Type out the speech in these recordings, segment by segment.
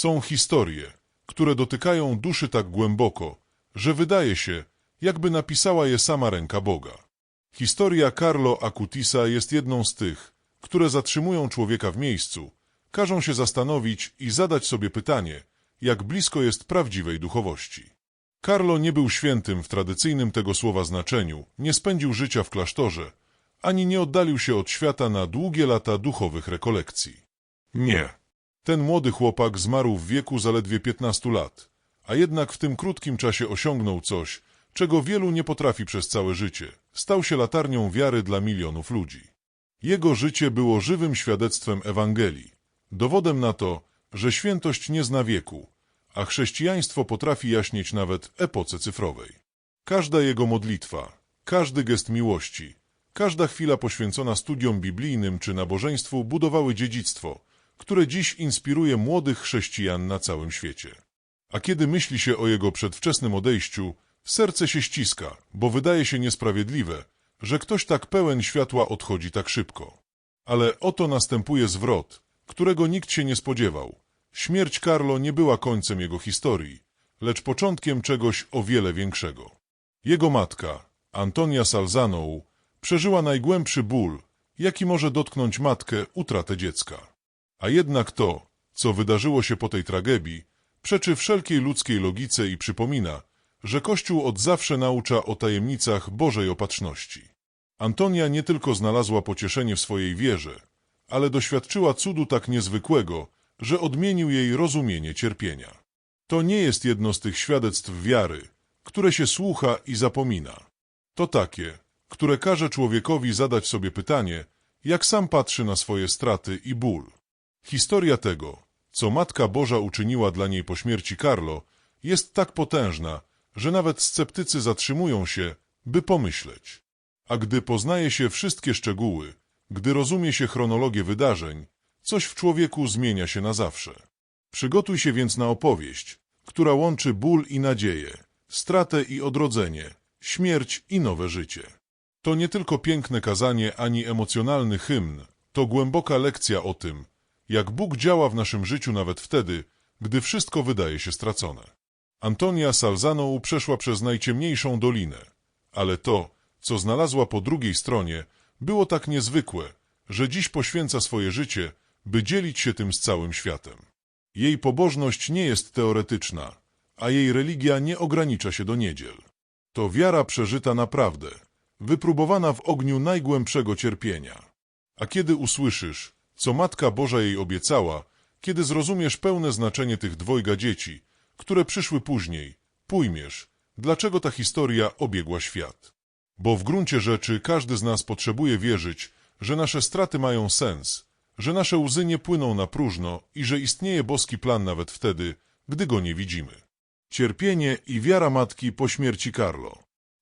Są historie, które dotykają duszy tak głęboko, że wydaje się, jakby napisała je sama ręka Boga. Historia Carlo Acutisa jest jedną z tych, które zatrzymują człowieka w miejscu, każą się zastanowić i zadać sobie pytanie, jak blisko jest prawdziwej duchowości. Carlo nie był świętym w tradycyjnym tego słowa znaczeniu, nie spędził życia w klasztorze, ani nie oddalił się od świata na długie lata duchowych rekolekcji. Nie. Ten młody chłopak zmarł w wieku zaledwie 15 lat, a jednak w tym krótkim czasie osiągnął coś, czego wielu nie potrafi przez całe życie. Stał się latarnią wiary dla milionów ludzi. Jego życie było żywym świadectwem Ewangelii, dowodem na to, że świętość nie zna wieku, a chrześcijaństwo potrafi jaśnieć nawet epoce cyfrowej. Każda jego modlitwa, każdy gest miłości, każda chwila poświęcona studiom biblijnym czy nabożeństwu budowały dziedzictwo, które dziś inspiruje młodych chrześcijan na całym świecie. A kiedy myśli się o jego przedwczesnym odejściu, serce się ściska, bo wydaje się niesprawiedliwe, że ktoś tak pełen światła odchodzi tak szybko. Ale oto następuje zwrot, którego nikt się nie spodziewał. Śmierć Carlo nie była końcem jego historii, lecz początkiem czegoś o wiele większego. Jego matka, Antonia Salzanou, przeżyła najgłębszy ból, jaki może dotknąć matkę utratę dziecka. A jednak to, co wydarzyło się po tej tragedii, przeczy wszelkiej ludzkiej logice i przypomina, że Kościół od zawsze naucza o tajemnicach Bożej opatrzności. Antonia nie tylko znalazła pocieszenie w swojej wierze, ale doświadczyła cudu tak niezwykłego, że odmienił jej rozumienie cierpienia. To nie jest jedno z tych świadectw wiary, które się słucha i zapomina. To takie, które każe człowiekowi zadać sobie pytanie, jak sam patrzy na swoje straty i ból. Historia tego, co Matka Boża uczyniła dla niej po śmierci Carlo, jest tak potężna, że nawet sceptycy zatrzymują się, by pomyśleć. A gdy poznaje się wszystkie szczegóły, gdy rozumie się chronologię wydarzeń, coś w człowieku zmienia się na zawsze. Przygotuj się więc na opowieść, która łączy ból i nadzieję, stratę i odrodzenie, śmierć i nowe życie. To nie tylko piękne kazanie ani emocjonalny hymn, to głęboka lekcja o tym, jak Bóg działa w naszym życiu nawet wtedy, gdy wszystko wydaje się stracone. Antonia Salzanou przeszła przez najciemniejszą dolinę, ale to, co znalazła po drugiej stronie, było tak niezwykłe, że dziś poświęca swoje życie, by dzielić się tym z całym światem. Jej pobożność nie jest teoretyczna, a jej religia nie ogranicza się do niedziel. To wiara przeżyta naprawdę, wypróbowana w ogniu najgłębszego cierpienia. A kiedy usłyszysz, co Matka Boża jej obiecała, kiedy zrozumiesz pełne znaczenie tych dwojga dzieci, które przyszły później, pójmiesz, dlaczego ta historia obiegła świat. Bo w gruncie rzeczy każdy z nas potrzebuje wierzyć, że nasze straty mają sens, że nasze łzy nie płyną na próżno i że istnieje boski plan nawet wtedy, gdy go nie widzimy. Cierpienie i wiara matki po śmierci Carlo.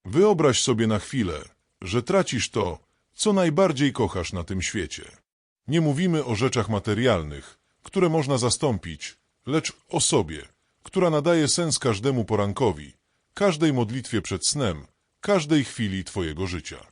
Wyobraź sobie na chwilę, że tracisz to, co najbardziej kochasz na tym świecie. Nie mówimy o rzeczach materialnych, które można zastąpić, lecz o sobie, która nadaje sens każdemu porankowi, każdej modlitwie przed snem, każdej chwili Twojego życia.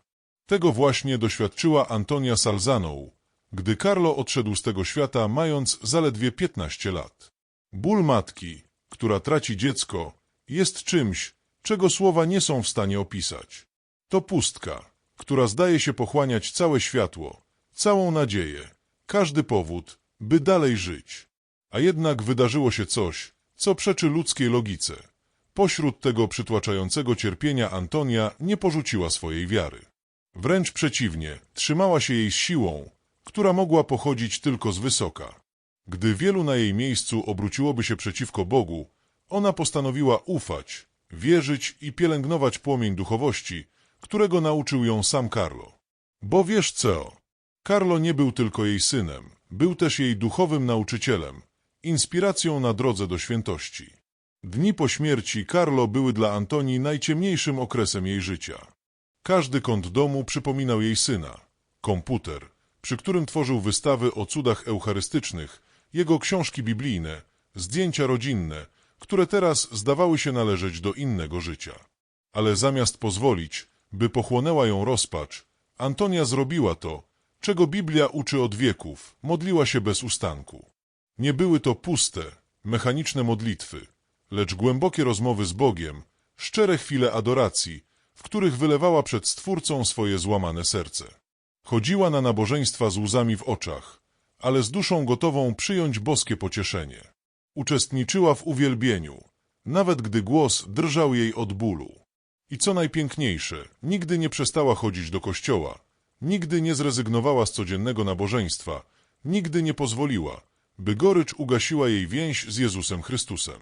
Tego właśnie doświadczyła Antonia Salzanou, gdy Carlo odszedł z tego świata mając zaledwie 15 lat. Ból matki, która traci dziecko, jest czymś, czego słowa nie są w stanie opisać. To pustka, która zdaje się pochłaniać całe światło, całą nadzieję, każdy powód, by dalej żyć. A jednak wydarzyło się coś, co przeczy ludzkiej logice. Pośród tego przytłaczającego cierpienia Antonia nie porzuciła swojej wiary. Wręcz przeciwnie, trzymała się jej siłą, która mogła pochodzić tylko z wysoka. Gdy wielu na jej miejscu obróciłoby się przeciwko Bogu, ona postanowiła ufać, wierzyć i pielęgnować płomień duchowości, którego nauczył ją sam Carlo. Bo wiesz co? Carlo nie był tylko jej synem, był też jej duchowym nauczycielem, inspiracją na drodze do świętości. Dni po śmierci Carlo były dla Antonii najciemniejszym okresem jej życia. Każdy kąt domu przypominał jej syna. Komputer, przy którym tworzył wystawy o cudach eucharystycznych, jego książki biblijne, zdjęcia rodzinne, które teraz zdawały się należeć do innego życia. Ale zamiast pozwolić, by pochłonęła ją rozpacz, Antonia zrobiła to, czego Biblia uczy od wieków, modliła się bez ustanku. Nie były to puste, mechaniczne modlitwy, lecz głębokie rozmowy z Bogiem, szczere chwile adoracji, w których wylewała przed Stwórcą swoje złamane serce. Chodziła na nabożeństwa z łzami w oczach, ale z duszą gotową przyjąć boskie pocieszenie. Uczestniczyła w uwielbieniu, nawet gdy głos drżał jej od bólu. I co najpiękniejsze, nigdy nie przestała chodzić do kościoła, nigdy nie zrezygnowała z codziennego nabożeństwa, nigdy nie pozwoliła, by gorycz ugasiła jej więź z Jezusem Chrystusem.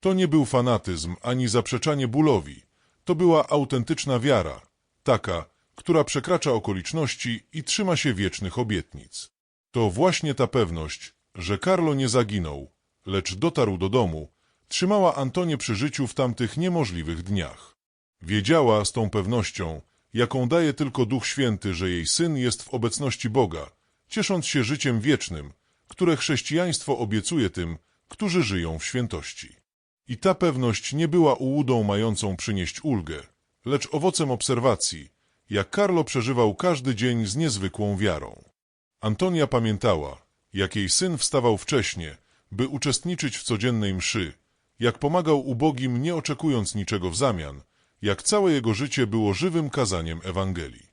To nie był fanatyzm ani zaprzeczanie bólowi, to była autentyczna wiara, taka, która przekracza okoliczności i trzyma się wiecznych obietnic. To właśnie ta pewność, że Karlo nie zaginął, lecz dotarł do domu, trzymała Antonię przy życiu w tamtych niemożliwych dniach. Wiedziała z tą pewnością, jaką daje tylko Duch Święty, że jej syn jest w obecności Boga, ciesząc się życiem wiecznym, które chrześcijaństwo obiecuje tym, którzy żyją w świętości. I ta pewność nie była ułudą mającą przynieść ulgę, lecz owocem obserwacji, jak Karlo przeżywał każdy dzień z niezwykłą wiarą. Antonia pamiętała, jak jej syn wstawał wcześnie, by uczestniczyć w codziennej mszy, jak pomagał ubogim, nie oczekując niczego w zamian, jak całe jego życie było żywym kazaniem Ewangelii.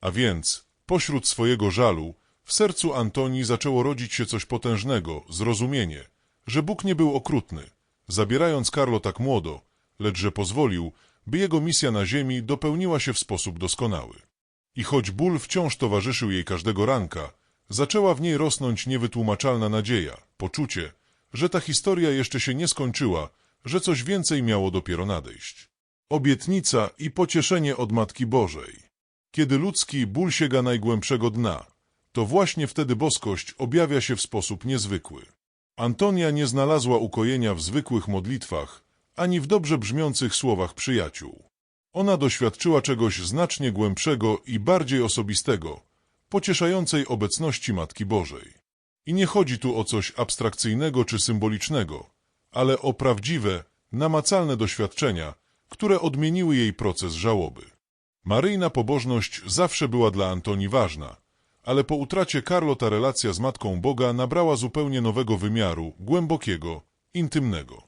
A więc, pośród swojego żalu, w sercu Antonii zaczęło rodzić się coś potężnego, zrozumienie, że Bóg nie był okrutny, zabierając Karlo tak młodo, lecz że pozwolił, by jego misja na ziemi dopełniła się w sposób doskonały. I choć ból wciąż towarzyszył jej każdego ranka, zaczęła w niej rosnąć niewytłumaczalna nadzieja, poczucie, że ta historia jeszcze się nie skończyła, że coś więcej miało dopiero nadejść. Obietnica i pocieszenie od Matki Bożej. Kiedy ludzki ból sięga najgłębszego dna, to właśnie wtedy boskość objawia się w sposób niezwykły. Antonia nie znalazła ukojenia w zwykłych modlitwach, ani w dobrze brzmiących słowach przyjaciół. Ona doświadczyła czegoś znacznie głębszego i bardziej osobistego, pocieszającej obecności Matki Bożej. I nie chodzi tu o coś abstrakcyjnego czy symbolicznego, ale o prawdziwe, namacalne doświadczenia, które odmieniły jej proces żałoby. Maryjna pobożność zawsze była dla Antoni ważna, ale po utracie Karlo ta relacja z Matką Boga nabrała zupełnie nowego wymiaru, głębokiego, intymnego.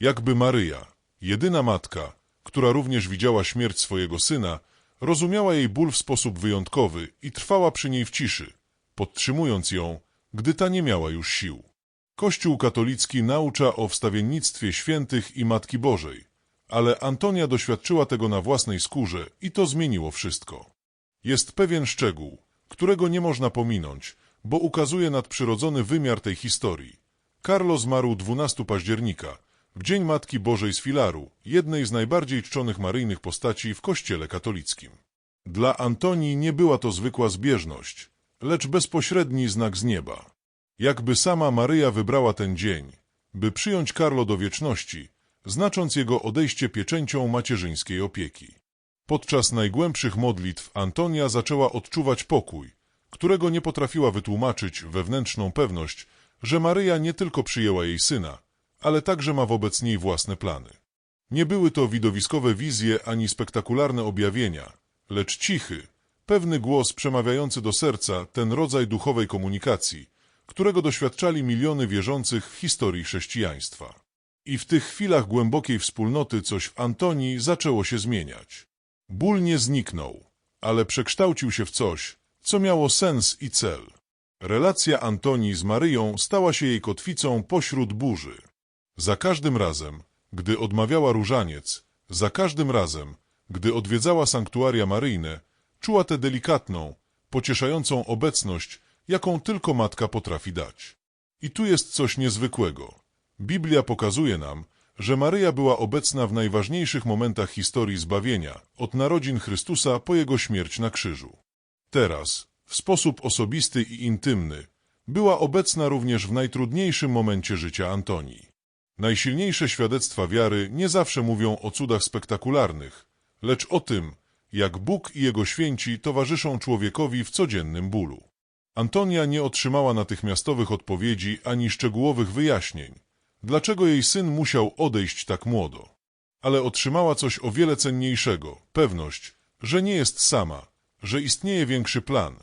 Jakby Maryja, jedyna matka, która również widziała śmierć swojego syna, rozumiała jej ból w sposób wyjątkowy i trwała przy niej w ciszy, podtrzymując ją, gdy ta nie miała już sił. Kościół katolicki naucza o wstawiennictwie świętych i Matki Bożej, ale Antonia doświadczyła tego na własnej skórze i to zmieniło wszystko. Jest pewien szczegół, którego nie można pominąć, bo ukazuje nadprzyrodzony wymiar tej historii. Karlo zmarł 12 października, w Dzień Matki Bożej z Filaru, jednej z najbardziej czczonych maryjnych postaci w Kościele katolickim. Dla Antonii nie była to zwykła zbieżność, lecz bezpośredni znak z nieba. Jakby sama Maryja wybrała ten dzień, by przyjąć Karlo do wieczności, znacząc jego odejście pieczęcią macierzyńskiej opieki. Podczas najgłębszych modlitw Antonia zaczęła odczuwać pokój, którego nie potrafiła wytłumaczyć wewnętrzną pewność, że Maryja nie tylko przyjęła jej syna, ale także ma wobec niej własne plany. Nie były to widowiskowe wizje ani spektakularne objawienia, lecz cichy, pewny głos przemawiający do serca ten rodzaj duchowej komunikacji, którego doświadczali miliony wierzących w historii chrześcijaństwa. I w tych chwilach głębokiej wspólnoty coś w Antonii zaczęło się zmieniać. Ból nie zniknął, ale przekształcił się w coś, co miało sens i cel. Relacja Antonii z Maryją stała się jej kotwicą pośród burzy. Za każdym razem, gdy odmawiała różaniec, za każdym razem, gdy odwiedzała sanktuaria maryjne, czuła tę delikatną, pocieszającą obecność, jaką tylko matka potrafi dać. I tu jest coś niezwykłego. Biblia pokazuje nam, że Maryja była obecna w najważniejszych momentach historii zbawienia, od narodzin Chrystusa po Jego śmierć na krzyżu. Teraz, w sposób osobisty i intymny, była obecna również w najtrudniejszym momencie życia Antonii. Najsilniejsze świadectwa wiary nie zawsze mówią o cudach spektakularnych, lecz o tym, jak Bóg i Jego święci towarzyszą człowiekowi w codziennym bólu. Antonia nie otrzymała natychmiastowych odpowiedzi ani szczegółowych wyjaśnień, dlaczego jej syn musiał odejść tak młodo. Ale otrzymała coś o wiele cenniejszego, pewność, że nie jest sama, że istnieje większy plan,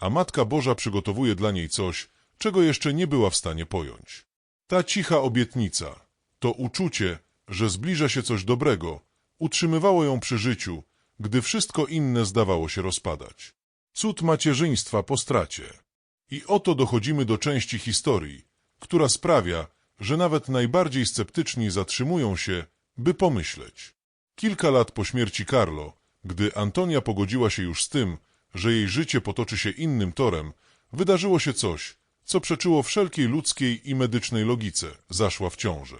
a Matka Boża przygotowuje dla niej coś, czego jeszcze nie była w stanie pojąć. Ta cicha obietnica, to uczucie, że zbliża się coś dobrego, utrzymywało ją przy życiu, gdy wszystko inne zdawało się rozpadać. Cud macierzyństwa po stracie. I oto dochodzimy do części historii, która sprawia, że nawet najbardziej sceptyczni zatrzymują się, by pomyśleć. Kilka lat po śmierci Carlo, gdy Antonia pogodziła się już z tym, że jej życie potoczy się innym torem, wydarzyło się coś, co przeczyło wszelkiej ludzkiej i medycznej logice, zaszła w ciążę.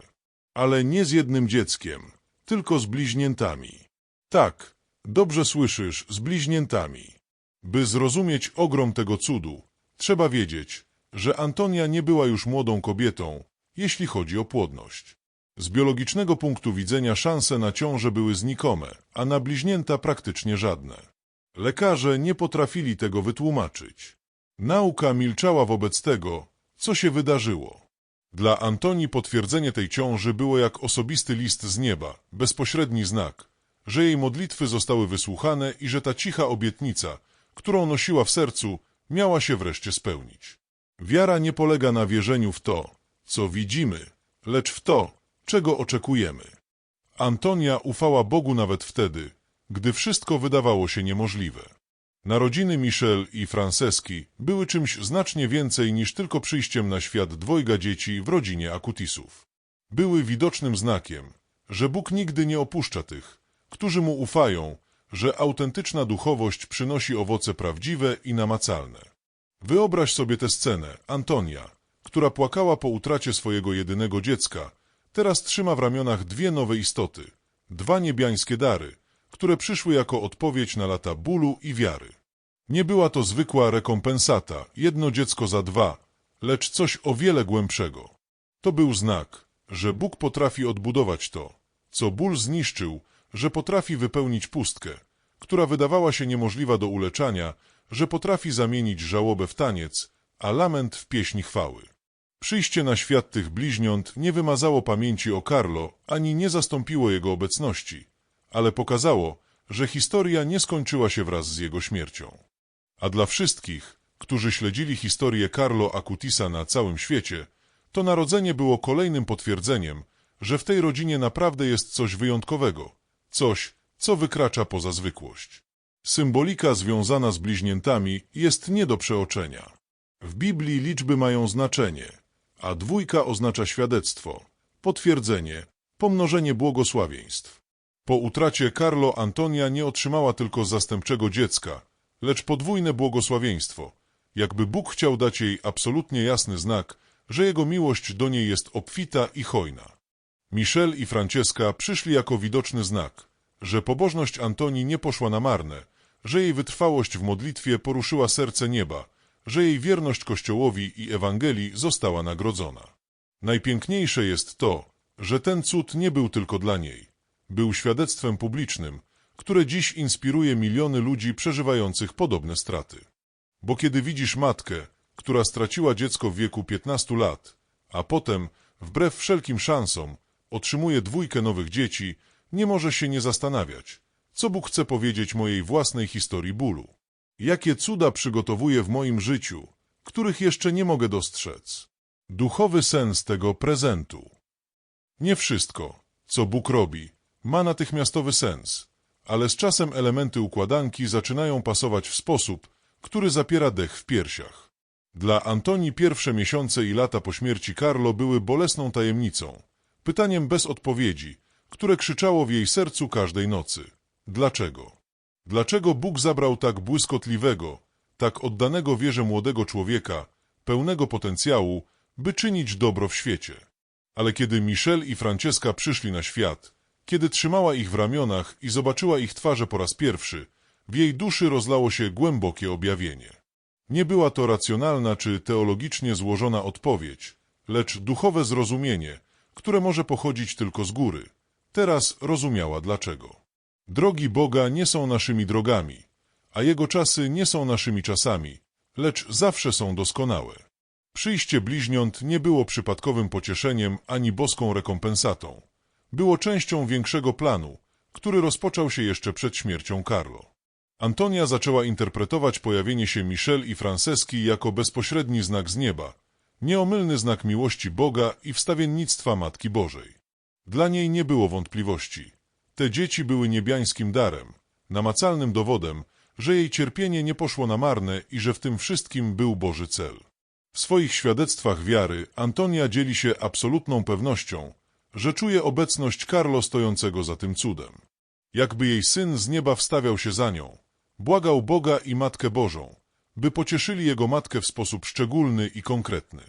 Ale nie z jednym dzieckiem, tylko z bliźniętami. Tak, dobrze słyszysz, z bliźniętami. By zrozumieć ogrom tego cudu, trzeba wiedzieć, że Antonia nie była już młodą kobietą, jeśli chodzi o płodność. Z biologicznego punktu widzenia szanse na ciążę były znikome, a na bliźnięta praktycznie żadne. Lekarze nie potrafili tego wytłumaczyć. Nauka milczała wobec tego, co się wydarzyło. Dla Antonii potwierdzenie tej ciąży było jak osobisty list z nieba, bezpośredni znak, że jej modlitwy zostały wysłuchane i że ta cicha obietnica, którą nosiła w sercu, miała się wreszcie spełnić. Wiara nie polega na wierzeniu w to, co widzimy, lecz w to, czego oczekujemy. Antonia ufała Bogu nawet wtedy, gdy wszystko wydawało się niemożliwe. Narodziny Michel i Franceski były czymś znacznie więcej niż tylko przyjściem na świat dwojga dzieci w rodzinie Akutisów. Były widocznym znakiem, że Bóg nigdy nie opuszcza tych, którzy Mu ufają, że autentyczna duchowość przynosi owoce prawdziwe i namacalne. Wyobraź sobie tę scenę, Antonia, która płakała po utracie swojego jedynego dziecka, teraz trzyma w ramionach dwie nowe istoty, dwa niebiańskie dary, które przyszły jako odpowiedź na lata bólu i wiary. Nie była to zwykła rekompensata, jedno dziecko za dwa, lecz coś o wiele głębszego. To był znak, że Bóg potrafi odbudować to, co ból zniszczył, że potrafi wypełnić pustkę, która wydawała się niemożliwa do uleczania, że potrafi zamienić żałobę w taniec, a lament w pieśń chwały. Przyjście na świat tych bliźniąt nie wymazało pamięci o Carlo, ani nie zastąpiło jego obecności, ale pokazało, że historia nie skończyła się wraz z jego śmiercią. A dla wszystkich, którzy śledzili historię Carlo Acutisa na całym świecie, to narodzenie było kolejnym potwierdzeniem, że w tej rodzinie naprawdę jest coś wyjątkowego, coś, co wykracza poza zwykłość. Symbolika związana z bliźniętami jest nie do przeoczenia. W Biblii liczby mają znaczenie, a dwójka oznacza świadectwo, potwierdzenie, pomnożenie błogosławieństw. Po utracie Carlo Antonia nie otrzymała tylko zastępczego dziecka, lecz podwójne błogosławieństwo, jakby Bóg chciał dać jej absolutnie jasny znak, że jego miłość do niej jest obfita i hojna. Michel i Francesca przyszli jako widoczny znak, że pobożność Antonii nie poszła na marne, że jej wytrwałość w modlitwie poruszyła serce nieba, że jej wierność Kościołowi i Ewangelii została nagrodzona. Najpiękniejsze jest to, że ten cud nie był tylko dla niej. Był świadectwem publicznym, które dziś inspiruje miliony ludzi przeżywających podobne straty. Bo kiedy widzisz matkę, która straciła dziecko w wieku 15 lat, a potem, wbrew wszelkim szansom, otrzymuje dwójkę nowych dzieci, nie może się nie zastanawiać, co Bóg chce powiedzieć mojej własnej historii bólu. Jakie cuda przygotowuje w moim życiu, których jeszcze nie mogę dostrzec. Duchowy sens tego prezentu. Nie wszystko, co Bóg robi, ma natychmiastowy sens, ale z czasem elementy układanki zaczynają pasować w sposób, który zapiera dech w piersiach. Dla Antoni pierwsze miesiące i lata po śmierci Carlo były bolesną tajemnicą, pytaniem bez odpowiedzi, które krzyczało w jej sercu każdej nocy. Dlaczego? Dlaczego Bóg zabrał tak błyskotliwego, tak oddanego wierze młodego człowieka, pełnego potencjału, by czynić dobro w świecie? Ale kiedy Michel i Francesca przyszli na świat, kiedy trzymała ich w ramionach i zobaczyła ich twarze po raz pierwszy, w jej duszy rozlało się głębokie objawienie. Nie była to racjonalna czy teologicznie złożona odpowiedź, lecz duchowe zrozumienie, które może pochodzić tylko z góry. Teraz rozumiała dlaczego. Drogi Boga nie są naszymi drogami, a Jego czasy nie są naszymi czasami, lecz zawsze są doskonałe. Przyjście bliźniąt nie było przypadkowym pocieszeniem ani boską rekompensatą. Było częścią większego planu, który rozpoczął się jeszcze przed śmiercią Carlo. Antonia zaczęła interpretować pojawienie się Michel i Franceski jako bezpośredni znak z nieba, Nieomylny znak miłości Boga i wstawiennictwa Matki Bożej. Dla niej nie było wątpliwości. Te dzieci były niebiańskim darem, namacalnym dowodem, że jej cierpienie nie poszło na marne i że w tym wszystkim był Boży cel. W swoich świadectwach wiary Antonia dzieli się absolutną pewnością, że czuje obecność Karlo stojącego za tym cudem. Jakby jej syn z nieba wstawiał się za nią, błagał Boga i Matkę Bożą, by pocieszyli jego matkę w sposób szczególny i konkretny.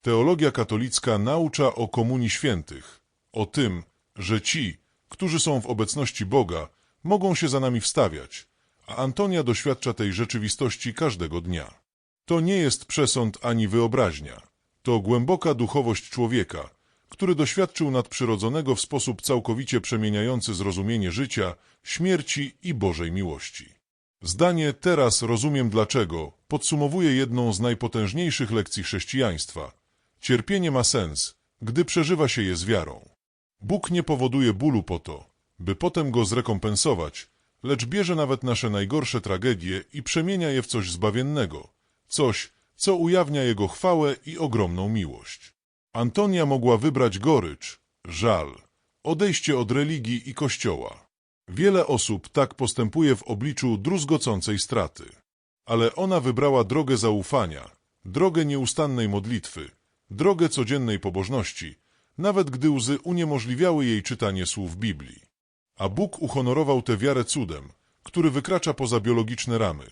Teologia katolicka naucza o komunii świętych, o tym, że ci, którzy są w obecności Boga, mogą się za nami wstawiać, a Antonia doświadcza tej rzeczywistości każdego dnia. To nie jest przesąd ani wyobraźnia. To głęboka duchowość człowieka, który doświadczył nadprzyrodzonego w sposób całkowicie przemieniający zrozumienie życia, śmierci i Bożej miłości. Zdanie teraz rozumiem dlaczego podsumowuje jedną z najpotężniejszych lekcji chrześcijaństwa. Cierpienie ma sens, gdy przeżywa się je z wiarą. Bóg nie powoduje bólu po to, by potem go zrekompensować, lecz bierze nawet nasze najgorsze tragedie i przemienia je w coś zbawiennego, coś, co ujawnia jego chwałę i ogromną miłość. Antonia mogła wybrać gorycz, żal, odejście od religii i kościoła. Wiele osób tak postępuje w obliczu druzgocącej straty. Ale ona wybrała drogę zaufania, drogę nieustannej modlitwy, drogę codziennej pobożności, nawet gdy łzy uniemożliwiały jej czytanie słów Biblii. A Bóg uhonorował tę wiarę cudem, który wykracza poza biologiczne ramy.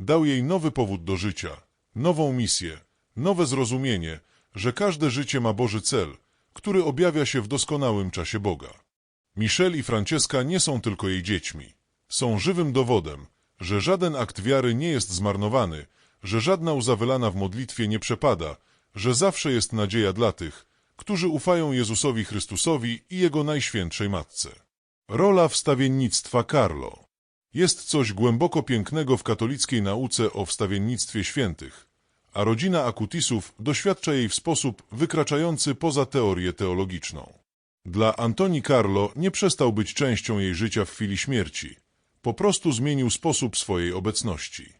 Dał jej nowy powód do życia, nową misję, nowe zrozumienie, że każde życie ma Boży cel, który objawia się w doskonałym czasie Boga. Michelle i Francesca nie są tylko jej dziećmi. Są żywym dowodem, że żaden akt wiary nie jest zmarnowany, że żadna łza wylana w modlitwie nie przepada, że zawsze jest nadzieja dla tych, którzy ufają Jezusowi Chrystusowi i Jego Najświętszej Matce. Rola wstawiennictwa Carlo Jest coś głęboko pięknego w katolickiej nauce o wstawiennictwie świętych, a rodzina Akutisów doświadcza jej w sposób wykraczający poza teorię teologiczną. Dla Antoni Carlo nie przestał być częścią jej życia w chwili śmierci. Po prostu zmienił sposób swojej obecności.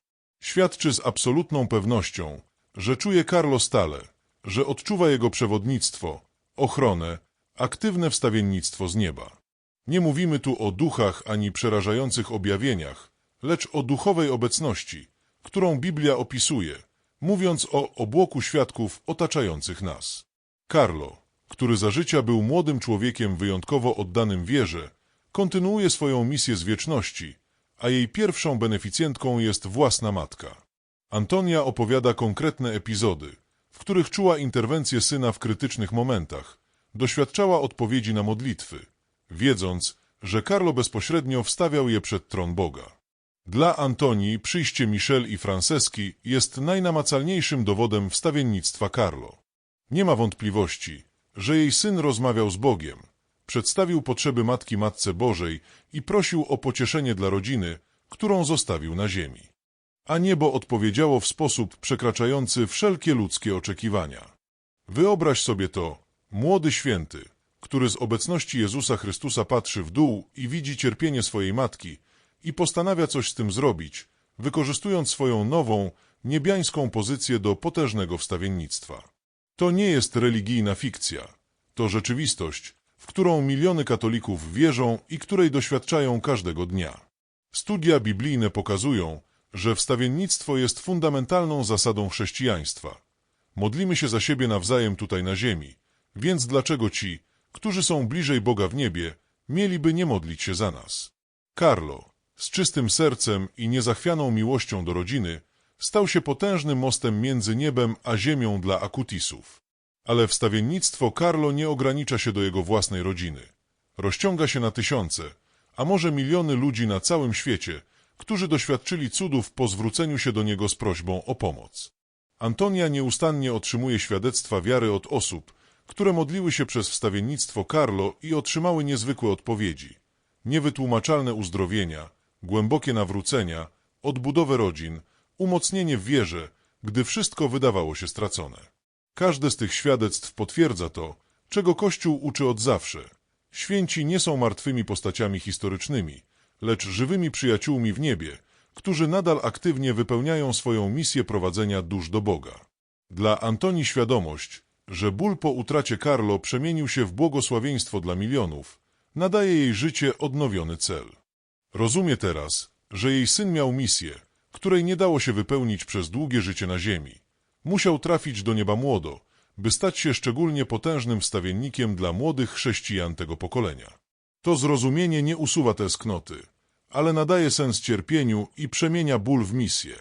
Świadczy z absolutną pewnością, że czuje Carlo stale, że odczuwa jego przewodnictwo, ochronę, aktywne wstawiennictwo z nieba. Nie mówimy tu o duchach ani przerażających objawieniach, lecz o duchowej obecności, którą Biblia opisuje, mówiąc o obłoku świadków otaczających nas. Carlo, który za życia był młodym człowiekiem wyjątkowo oddanym wierze, kontynuuje swoją misję z wieczności, a jej pierwszą beneficjentką jest własna matka. Antonia opowiada konkretne epizody, których czuła interwencję syna w krytycznych momentach, doświadczała odpowiedzi na modlitwy, wiedząc, że Karlo bezpośrednio wstawiał je przed tron Boga. Dla Antonii przyjście Michel i Franceski jest najnamacalniejszym dowodem wstawiennictwa Carlo. Nie ma wątpliwości, że jej syn rozmawiał z Bogiem, przedstawił potrzeby Matki Matce Bożej i prosił o pocieszenie dla rodziny, którą zostawił na ziemi. A niebo odpowiedziało w sposób przekraczający wszelkie ludzkie oczekiwania. Wyobraź sobie to, młody święty, który z obecności Jezusa Chrystusa patrzy w dół i widzi cierpienie swojej matki i postanawia coś z tym zrobić, wykorzystując swoją nową, niebiańską pozycję do potężnego wstawiennictwa. To nie jest religijna fikcja. To rzeczywistość, w którą miliony katolików wierzą i której doświadczają każdego dnia. Studia biblijne pokazują, że wstawiennictwo jest fundamentalną zasadą chrześcijaństwa. Modlimy się za siebie nawzajem tutaj na ziemi, więc dlaczego ci, którzy są bliżej Boga w niebie, mieliby nie modlić się za nas? Carlo, z czystym sercem i niezachwianą miłością do rodziny, stał się potężnym mostem między niebem a ziemią dla Akutisów. Ale wstawiennictwo Carlo nie ogranicza się do jego własnej rodziny. Rozciąga się na tysiące, a może miliony ludzi na całym świecie, którzy doświadczyli cudów po zwróceniu się do niego z prośbą o pomoc. Antonia nieustannie otrzymuje świadectwa wiary od osób, które modliły się przez wstawiennictwo Carlo i otrzymały niezwykłe odpowiedzi. Niewytłumaczalne uzdrowienia, głębokie nawrócenia, odbudowę rodzin, umocnienie w wierze, gdy wszystko wydawało się stracone. Każde z tych świadectw potwierdza to, czego Kościół uczy od zawsze. Święci nie są martwymi postaciami historycznymi, lecz żywymi przyjaciółmi w niebie, którzy nadal aktywnie wypełniają swoją misję prowadzenia dusz do Boga. Dla Antoni świadomość, że ból po utracie Carlo przemienił się w błogosławieństwo dla milionów, nadaje jej życie odnowiony cel. Rozumie teraz, że jej syn miał misję, której nie dało się wypełnić przez długie życie na ziemi. Musiał trafić do nieba młodo, by stać się szczególnie potężnym wstawiennikiem dla młodych chrześcijan tego pokolenia. To zrozumienie nie usuwa tęsknoty, ale nadaje sens cierpieniu i przemienia ból w misję.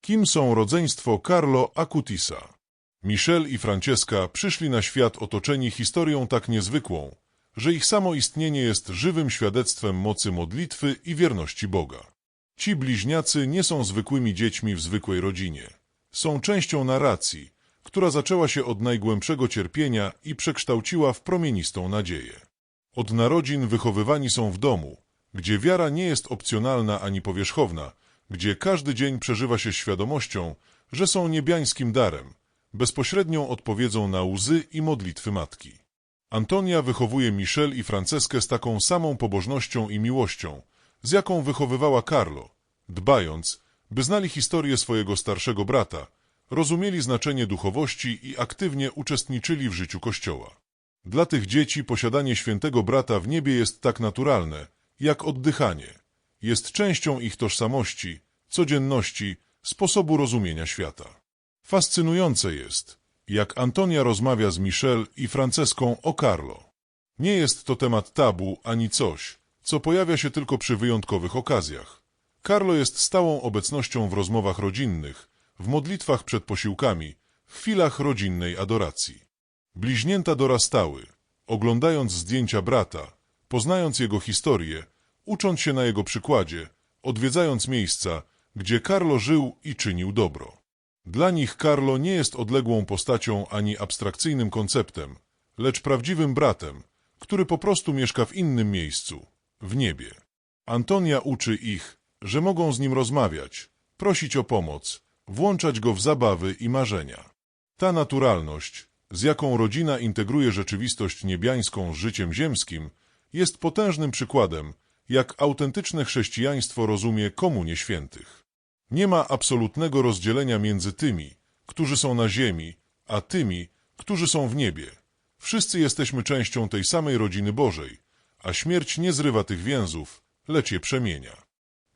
Kim są rodzeństwo Carlo Acutisa? Michel i Francesca przyszli na świat otoczeni historią tak niezwykłą, że ich samo istnienie jest żywym świadectwem mocy modlitwy i wierności Boga. Ci bliźniacy nie są zwykłymi dziećmi w zwykłej rodzinie. Są częścią narracji, która zaczęła się od najgłębszego cierpienia i przekształciła w promienistą nadzieję. Od narodzin wychowywani są w domu, gdzie wiara nie jest opcjonalna ani powierzchowna, gdzie każdy dzień przeżywa się świadomością, że są niebiańskim darem, bezpośrednią odpowiedzią na łzy i modlitwy matki. Antonia wychowuje Michel i Franceskę z taką samą pobożnością i miłością, z jaką wychowywała Carlo, dbając, by znali historię swojego starszego brata, rozumieli znaczenie duchowości i aktywnie uczestniczyli w życiu Kościoła. Dla tych dzieci posiadanie świętego brata w niebie jest tak naturalne, jak oddychanie. Jest częścią ich tożsamości, codzienności, sposobu rozumienia świata. Fascynujące jest, jak Antonia rozmawia z Michel i Franceską o Carlo. Nie jest to temat tabu ani coś, co pojawia się tylko przy wyjątkowych okazjach. Carlo jest stałą obecnością w rozmowach rodzinnych, w modlitwach przed posiłkami, w chwilach rodzinnej adoracji. Bliźnięta dorastały, oglądając zdjęcia brata, poznając jego historię, ucząc się na jego przykładzie, odwiedzając miejsca, gdzie Carlo żył i czynił dobro. Dla nich Carlo nie jest odległą postacią ani abstrakcyjnym konceptem, lecz prawdziwym bratem, który po prostu mieszka w innym miejscu, w niebie. Antonia uczy ich, że mogą z nim rozmawiać, prosić o pomoc, włączać go w zabawy i marzenia. Ta naturalność, z jaką rodzina integruje rzeczywistość niebiańską z życiem ziemskim, jest potężnym przykładem, jak autentyczne chrześcijaństwo rozumie komunię świętych. Nie ma absolutnego rozdzielenia między tymi, którzy są na ziemi, a tymi, którzy są w niebie. Wszyscy jesteśmy częścią tej samej rodziny Bożej, a śmierć nie zrywa tych więzów, lecz je przemienia.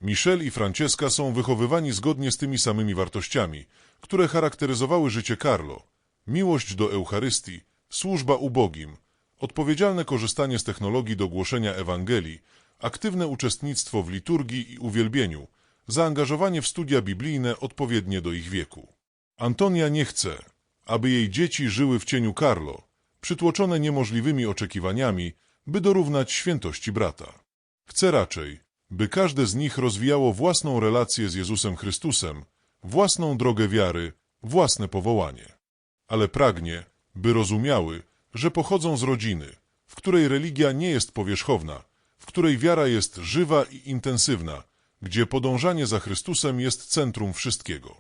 Michel i Francesca są wychowywani zgodnie z tymi samymi wartościami, które charakteryzowały życie Carlo. Miłość do Eucharystii, służba ubogim, odpowiedzialne korzystanie z technologii do głoszenia Ewangelii, aktywne uczestnictwo w liturgii i uwielbieniu, zaangażowanie w studia biblijne odpowiednie do ich wieku. Antonia nie chce, aby jej dzieci żyły w cieniu Carlo, przytłoczone niemożliwymi oczekiwaniami, by dorównać świętości brata. Chce raczej, by każde z nich rozwijało własną relację z Jezusem Chrystusem, własną drogę wiary, własne powołanie. Ale pragnie, by rozumiały, że pochodzą z rodziny, w której religia nie jest powierzchowna, w której wiara jest żywa i intensywna, gdzie podążanie za Chrystusem jest centrum wszystkiego.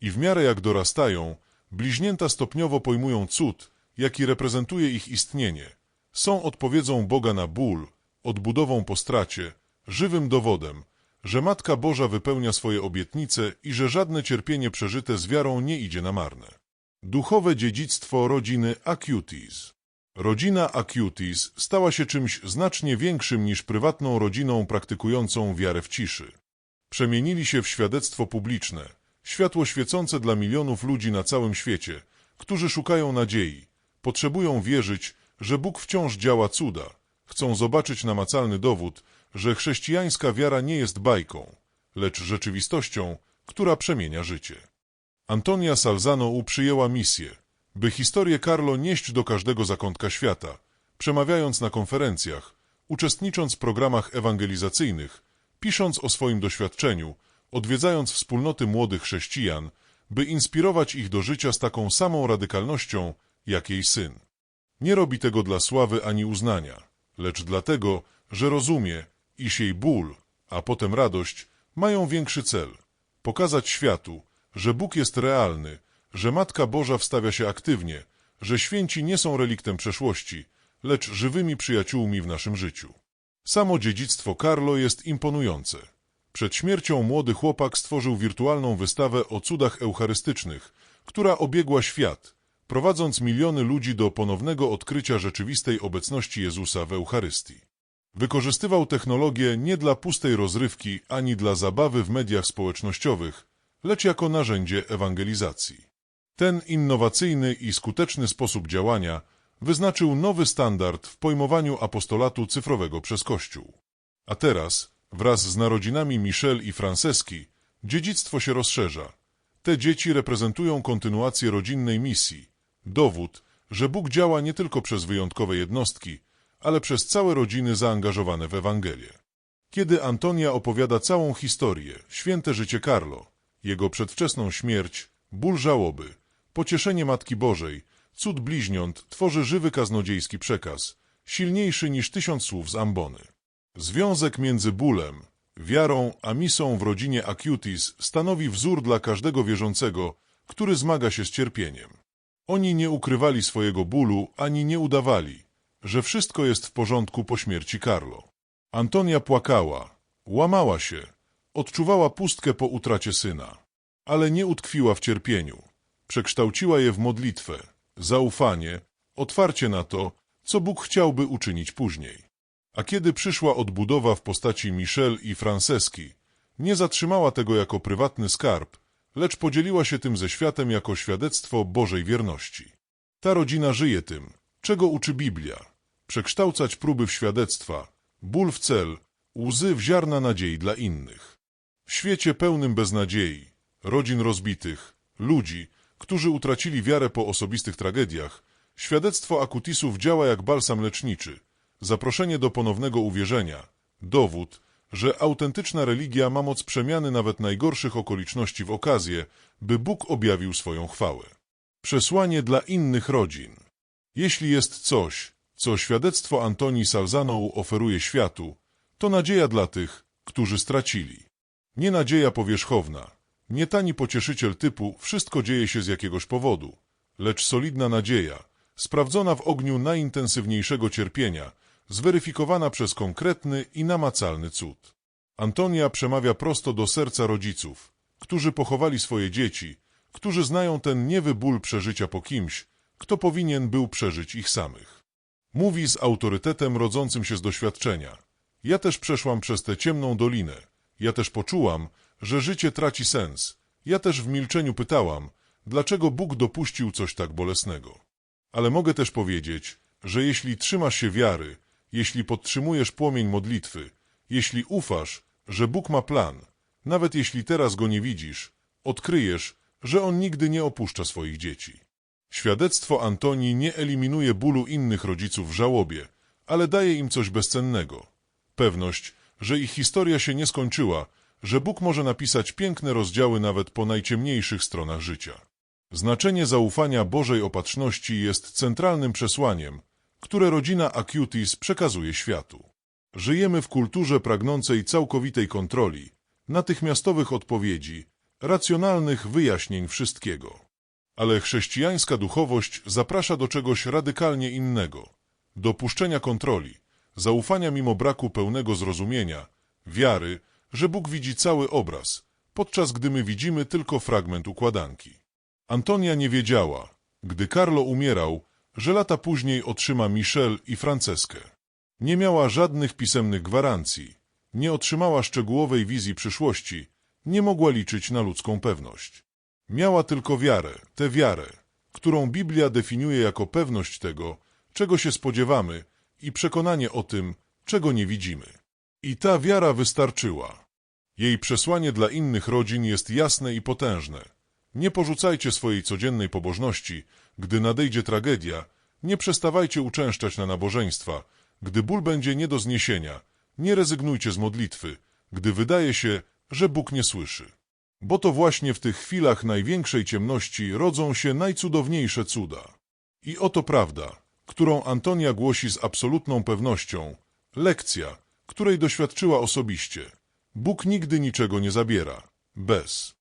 I w miarę jak dorastają, bliźnięta stopniowo pojmują cud, jaki reprezentuje ich istnienie. Są odpowiedzią Boga na ból, odbudową po stracie, żywym dowodem, że Matka Boża wypełnia swoje obietnice i że żadne cierpienie przeżyte z wiarą nie idzie na marne. Duchowe dziedzictwo rodziny Acutis Rodzina Acutis stała się czymś znacznie większym niż prywatną rodziną praktykującą wiarę w ciszy. Przemienili się w świadectwo publiczne, światło świecące dla milionów ludzi na całym świecie, którzy szukają nadziei, potrzebują wierzyć, że Bóg wciąż działa cuda, chcą zobaczyć namacalny dowód, że chrześcijańska wiara nie jest bajką, lecz rzeczywistością, która przemienia życie. Antonia Salzano przyjęła misję, by historię Carlo nieść do każdego zakątka świata, przemawiając na konferencjach, uczestnicząc w programach ewangelizacyjnych, pisząc o swoim doświadczeniu, odwiedzając wspólnoty młodych chrześcijan, by inspirować ich do życia z taką samą radykalnością, jak jej syn. Nie robi tego dla sławy ani uznania, lecz dlatego, że rozumie, iż jej ból, a potem radość mają większy cel pokazać światu, że Bóg jest realny, że Matka Boża wstawia się aktywnie, że święci nie są reliktem przeszłości, lecz żywymi przyjaciółmi w naszym życiu. Samo dziedzictwo Carlo jest imponujące. Przed śmiercią młody chłopak stworzył wirtualną wystawę o cudach eucharystycznych, która obiegła świat, prowadząc miliony ludzi do ponownego odkrycia rzeczywistej obecności Jezusa w Eucharystii. Wykorzystywał technologię nie dla pustej rozrywki ani dla zabawy w mediach społecznościowych, lecz jako narzędzie ewangelizacji. Ten innowacyjny i skuteczny sposób działania wyznaczył nowy standard w pojmowaniu apostolatu cyfrowego przez Kościół. A teraz, wraz z narodzinami Michel i Franceski, dziedzictwo się rozszerza. Te dzieci reprezentują kontynuację rodzinnej misji, dowód, że Bóg działa nie tylko przez wyjątkowe jednostki, ale przez całe rodziny zaangażowane w Ewangelię. Kiedy Antonia opowiada całą historię, święte życie Carlo, jego przedwczesną śmierć, ból żałoby, pocieszenie Matki Bożej, cud bliźniąt tworzy żywy kaznodziejski przekaz, silniejszy niż tysiąc słów z ambony. Związek między bólem, wiarą a misą w rodzinie Acutis stanowi wzór dla każdego wierzącego, który zmaga się z cierpieniem. Oni nie ukrywali swojego bólu, ani nie udawali, że wszystko jest w porządku po śmierci Carlo. Antonia płakała, łamała się, odczuwała pustkę po utracie syna, ale nie utkwiła w cierpieniu. Przekształciła je w modlitwę, zaufanie, otwarcie na to, co Bóg chciałby uczynić później. A kiedy przyszła odbudowa w postaci Michel i Franceski, nie zatrzymała tego jako prywatny skarb, lecz podzieliła się tym ze światem jako świadectwo Bożej wierności. Ta rodzina żyje tym, czego uczy Biblia. Przekształcać próby w świadectwa, ból w cel, łzy w ziarna nadziei dla innych. W świecie pełnym beznadziei, rodzin rozbitych, ludzi, którzy utracili wiarę po osobistych tragediach, świadectwo Akutisów działa jak balsam leczniczy, zaproszenie do ponownego uwierzenia, dowód, że autentyczna religia ma moc przemiany nawet najgorszych okoliczności w okazję, by Bóg objawił swoją chwałę. Przesłanie dla innych rodzin. Jeśli jest coś, co świadectwo Antonii Salzaną oferuje światu, to nadzieja dla tych, którzy stracili. Nie nadzieja powierzchowna, nie tani pocieszyciel typu wszystko dzieje się z jakiegoś powodu, lecz solidna nadzieja, sprawdzona w ogniu najintensywniejszego cierpienia, zweryfikowana przez konkretny i namacalny cud. Antonia przemawia prosto do serca rodziców, którzy pochowali swoje dzieci, którzy znają ten niewy ból przeżycia po kimś, kto powinien był przeżyć ich samych. Mówi z autorytetem rodzącym się z doświadczenia. Ja też przeszłam przez tę ciemną dolinę. Ja też poczułam, że życie traci sens. Ja też w milczeniu pytałam, dlaczego Bóg dopuścił coś tak bolesnego. Ale mogę też powiedzieć, że jeśli trzymasz się wiary, jeśli podtrzymujesz płomień modlitwy, jeśli ufasz, że Bóg ma plan, nawet jeśli teraz go nie widzisz, odkryjesz, że On nigdy nie opuszcza swoich dzieci. Świadectwo Antonii nie eliminuje bólu innych rodziców w żałobie, ale daje im coś bezcennego. Pewność, że ich historia się nie skończyła, że Bóg może napisać piękne rozdziały nawet po najciemniejszych stronach życia. Znaczenie zaufania Bożej opatrzności jest centralnym przesłaniem, które rodzina Acutis przekazuje światu. Żyjemy w kulturze pragnącej całkowitej kontroli, natychmiastowych odpowiedzi, racjonalnych wyjaśnień wszystkiego. Ale chrześcijańska duchowość zaprasza do czegoś radykalnie innego, dopuszczenia kontroli, zaufania mimo braku pełnego zrozumienia, wiary, że Bóg widzi cały obraz, podczas gdy my widzimy tylko fragment układanki. Antonia nie wiedziała, gdy Carlo umierał, że lata później otrzyma Michel i Franceskę. Nie miała żadnych pisemnych gwarancji, nie otrzymała szczegółowej wizji przyszłości, nie mogła liczyć na ludzką pewność. Miała tylko wiarę, tę wiarę, którą Biblia definiuje jako pewność tego, czego się spodziewamy i przekonanie o tym, czego nie widzimy. I ta wiara wystarczyła. Jej przesłanie dla innych rodzin jest jasne i potężne. Nie porzucajcie swojej codziennej pobożności, gdy nadejdzie tragedia, nie przestawajcie uczęszczać na nabożeństwa, gdy ból będzie nie do zniesienia, nie rezygnujcie z modlitwy, gdy wydaje się, że Bóg nie słyszy. Bo to właśnie w tych chwilach największej ciemności rodzą się najcudowniejsze cuda. I oto prawda, którą Antonia głosi z absolutną pewnością, lekcja, której doświadczyła osobiście. Bóg nigdy niczego nie zabiera. Bez.